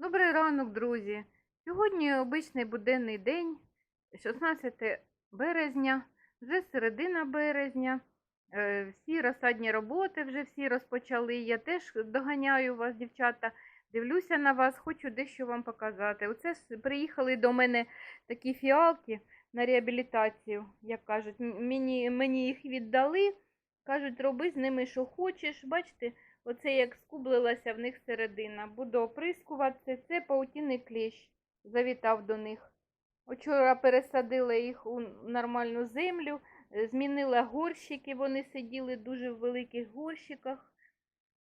Добрий ранок, друзі. Сьогодні обичний буденний день, 16 березня, вже середина березня. Е, Всі розсадні роботи вже всі розпочали. Я теж доганяю вас, дівчата. Дивлюся на вас, хочу дещо вам показати. Оце приїхали до мене такі фіалки на реабілітацію, як кажуть. Мені, мені їх віддали. Кажуть, роби з ними, що хочеш. Бачите, Оце як скублилася в них середина. Буду оприскувати. Це паутінний клещ. Завітав до них. Вчора пересадила їх у нормальну землю, е, змінила горщики. Вони сиділи дуже в великих горщиках.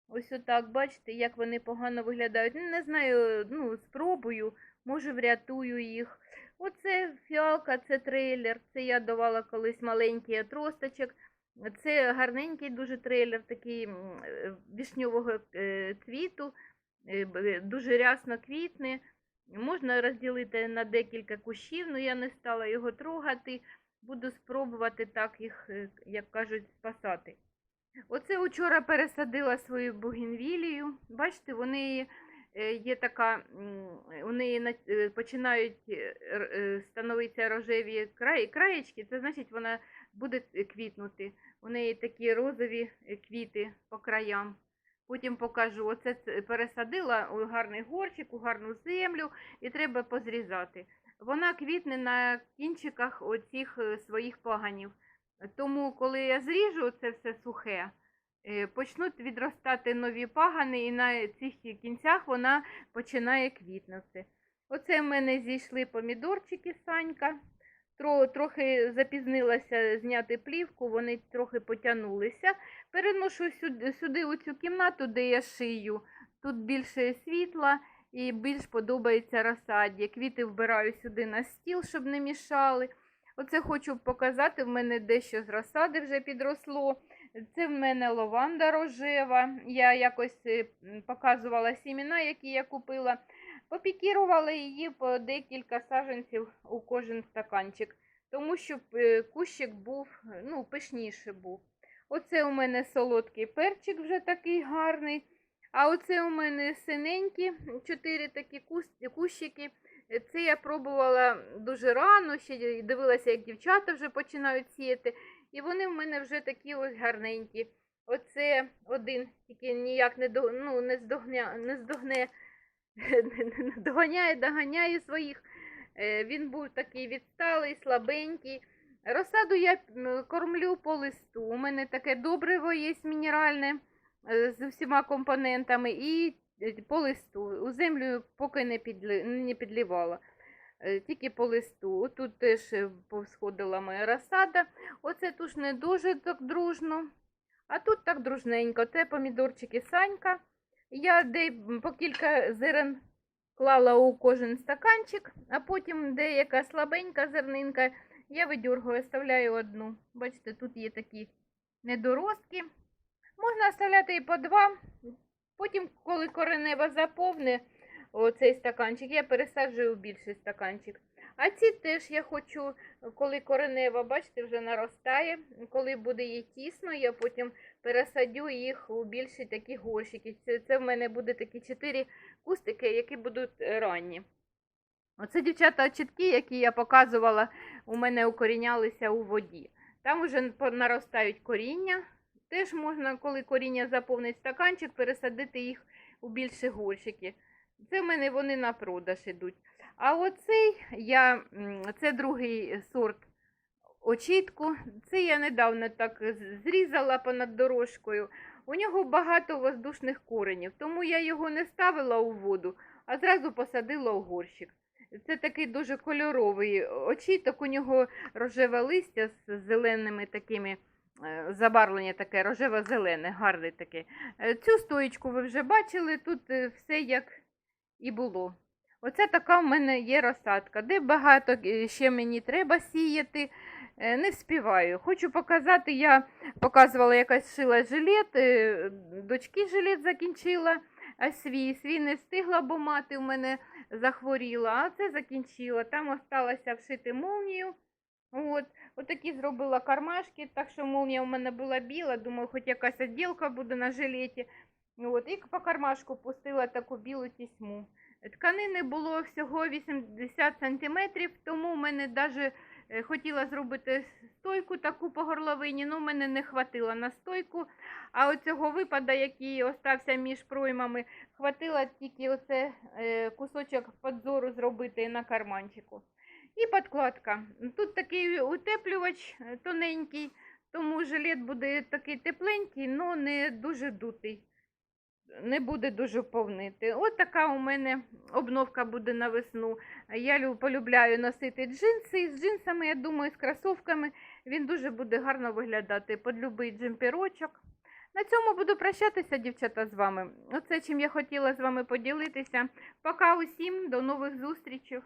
Ось отак, бачите, як вони погано виглядають. Не знаю, ну, спробую, може врятую їх. Оце фіалка, це трейлер. Це я давала колись маленький отросточок. Це гарненький дуже трейлер, такий е, е, цвіту, е, дуже рясно квітне. Можна розділити на декілька кущів, але я не стала його трогати. Буду спробувати так їх, е, як кажуть, спасати. Оце вчора пересадила свою бугенвілію. Бачите, вони е, є така, у неї е, починають е, е, становитися рожеві краєчки, це значить вона буде е, квітнути. У неї такі розові е, квіти по краям. Потім покажу. Оце пересадила у гарний горщик, у гарну землю і треба позрізати. Вона квітне на кінчиках оцих е, своїх паганів. Тому, коли я зріжу це все сухе, е, почнуть відростати нові пагани, і на цих кінцях вона починає квітнути. Оце в мене зійшли помідорчики Санька. Тро, трохи запізнилася зняти плівку, вони трохи потягнулися. Переношу сюди, сюди у цю кімнату, де я шию. Тут більше світла і більш подобається розсаді. Квіти вбираю сюди на стіл, щоб не мішали. Оце хочу показати. В мене дещо з розсади вже підросло. Це в мене лаванда рожева. Я якось е, показувала сімена, які я купила. Попікірувала її по декілька саджанців у кожен стаканчик, тому щоб е, кущик був, е, ну, пишніше був. Оце у мене солодкий перчик вже такий гарний. А оце у мене синенькі, чотири такі кущики. Це я пробувала дуже рано, ще дивилася, як дівчата вже починають сіяти. І вони в мене вже такі ось гарненькі. Оце один, тільки ніяк не, до, ну, не здогня, не здогне, не доганяє, доганяє своїх. Е, Він був такий відсталий, слабенький. Розсаду я кормлю по листу. У мене таке добриво є мінеральне е, з всіма компонентами і е, по листу. У землю поки не підлівала. Е, Тільки по листу. Тут теж е, повсходила моя розсада. Оце тут не дуже так дружно. А тут так дружненько. Це помідорчики Санька. Я де по кілька зерен клала у кожен стаканчик, а потім деяка слабенька зернинка я видергую, оставляю одну. Бачите, тут є такі недоростки. Можна оставляти і по два. Потім, коли коренева заповне оцей стаканчик, я пересаджую в більший стаканчик. А ці теж я хочу, коли коренева, бачите, вже наростає. Коли буде їй тісно, я потім пересадю їх у більші такі горщики. Це, це в мене буде такі чотири кустики, які будуть е, ранні. Оце дівчата чіткі, які я показувала, у мене укорінялися у воді. Там вже наростають коріння. Теж можна, коли коріння заповнить стаканчик, пересадити їх у більші горщики. Це в мене вони на продаж ідуть. А оцей я, це другий сорт очітку. Це я недавно так зрізала понад дорожкою. У нього багато воздушних коренів, тому я його не ставила у воду, а зразу посадила у горщик. Це такий дуже кольоровий очіток, у нього рожеве листя з зеленими такими, е, забарвлення таке рожево-зелене, гарне таке. Е, Цю стоїчку ви вже бачили, тут е, все як і було. Оце така в мене є розсадка, де багато е, ще мені треба сіяти. Е, Не вспіваю. Хочу показати, я показувала якась шила жилет, е, дочки жилет закінчила, а свій свій не встигла, бо мати у мене захворіла, а це закінчила. Там осталося вшити молнію. От, отакі зробила кармашки, так що молнія у мене була біла, думаю, хоч якась відділка буде на жилеті. От, і по кармашку пустила таку білу тісьму. Тканини було всього 80 см, тому в мене навіть хотіла зробити стойку таку по горловині, але в мене не хватило на стойку. А оцього випада, який остався між проймами, хватило тільки оце е, кусочок подзору зробити на карманчику. І подкладка. Тут такий утеплювач е, тоненький, тому жилет буде такий тепленький, але не дуже дутий. Не буде дуже повнити. От така у мене обновка буде на весну. Я лю- полюбляю носити джинси. І з джинсами, я думаю, з кросовками він дуже буде гарно виглядати під любий джемперочок. На цьому буду прощатися, дівчата, з вами. Оце чим я хотіла з вами поділитися. Пока усім, до нових зустрічей.